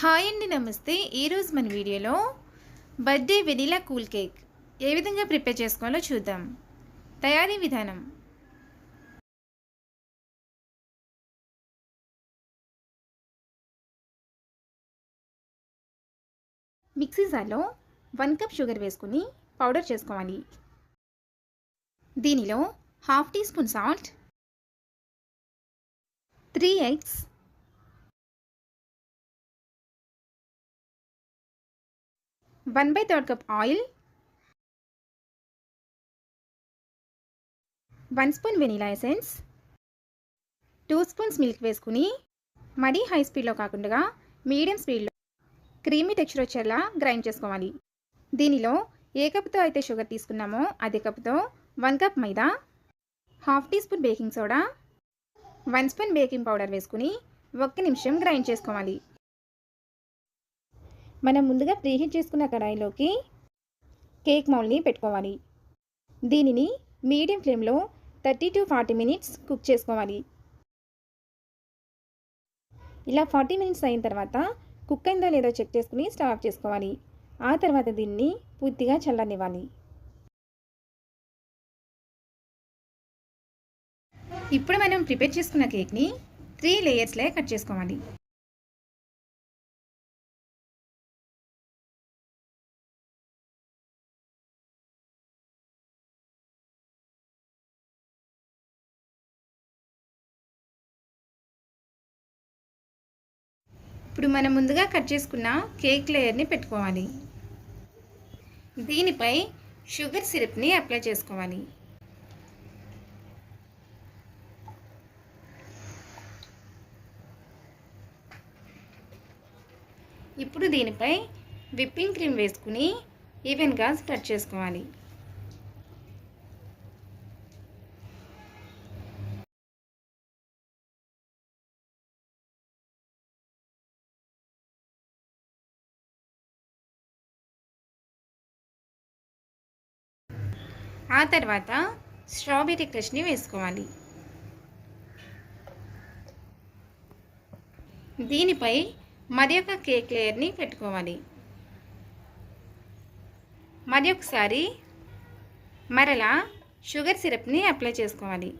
Hi అండి నమస్తే. ఈరోజు మన వీడియోలో బర్త్డే వెనీలా కూల్ కేక్ ఏ విధంగా ప్రిపేర్ చేసుకోవాలో చూద్దాం. తయారీ విధానం. మిక్సీ జార్లో వన్ కప్ షుగర్ వేసుకుని పౌడర్ చేసుకోవాలి. దీనిలో half teaspoon salt three eggs one by third cup oil one spoon vanilla essence two spoons milk వేసుకుని మరీ హై స్పీడ్లో కాకుండా మీడియం స్పీడ్లో క్రీమీ టెక్స్చర్ వచ్చేలా గ్రైండ్ చేసుకోవాలి. దీనిలో ఏ కప్తో అయితే షుగర్ తీసుకున్నామో అదే కప్తో one cup maida half teaspoon baking soda one spoon baking powder వేసుకుని ఒక్క నిమిషం గ్రైండ్ చేసుకోవాలి. మనం ముందుగా ప్రీహీట్ చేసుకున్న కడాయిలోకి కేక్ మౌల్ని పెట్టుకోవాలి. దీనిని మీడియం ఫ్లేమ్లో thirty to forty minutes cook చేసుకోవాలి. ఇలా ఫార్టీ మినిట్స్ అయిన తర్వాత కుక్ అయిందో లేదో చెక్ చేసుకుని స్టవ్ ఆఫ్ చేసుకోవాలి. ఆ తర్వాత దీన్ని పూర్తిగా చల్లనివ్వాలి ఇప్పుడు మనం ప్రిపేర్ చేసుకున్న కేక్ని త్రీ లేయర్స్లే కట్ చేసుకోవాలి. ఇప్పుడు మనం ముందుగా కట్ చేసుకున్న కేక్ లేయర్ని పెట్టుకోవాలి. దీనిపై షుగర్ సిరప్ని అప్లై చేసుకోవాలి. ఇప్పుడు దీనిపై విప్పింగ్ క్రీమ్ వేసుకుని ఈవెన్గా స్ప్రెడ్ చేసుకోవాలి. ఆ తర్వాత స్ట్రాబెర్రీ క్రష్ని వేసుకోవాలి. దీనిపై మరి ఒక కేక్ లేయర్ని పెట్టుకోవాలి. మరి ఒకసారి మరలా షుగర్ సిరప్ని అప్లై చేసుకోవాలి.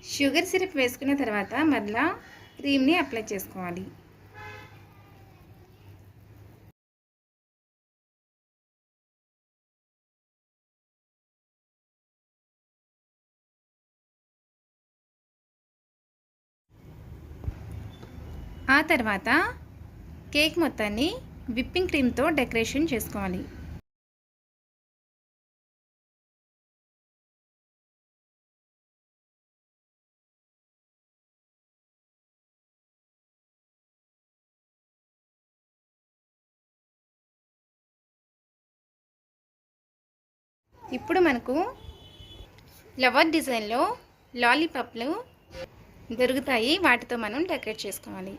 షుగర్ సిరప్ వేసుకున్న తర్వాత మరలా క్రీమ్ని అప్లై చేసుకోవాలి. ఆ తర్వాత కేక్ మొత్తాన్ని విప్పింగ్ క్రీమ్తో డెకరేషన్ చేసుకోవాలి. ఇప్పుడు మనకు లవర్ డిజైన్లో లాలీపాప్లు దొరుకుతాయి. వాటితో మనం డెకరేట్ చేసుకోవాలి.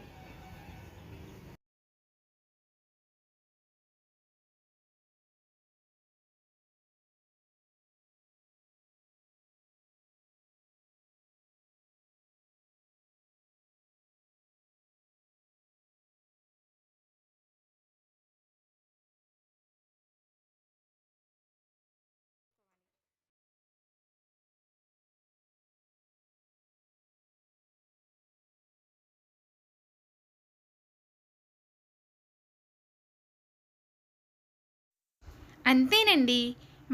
అంతేనండి.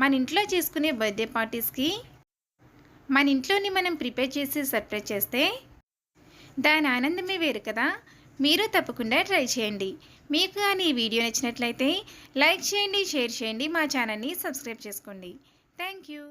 మన ఇంట్లో చేసుకునే బర్త్డే పార్టీస్కి మన ఇంట్లోని మనం ప్రిపేర్ చేసి సర్ప్రైజ్ చేస్తే దాని ఆనందమే వేరు కదా. మీరు తప్పకుండా ట్రై చేయండి. మీకు కానీ ఈ వీడియో నచ్చినట్లయితే లైక్ చేయండి షేర్ చేయండి మా ఛానల్ని సబ్స్క్రైబ్ చేసుకోండి. Thank you.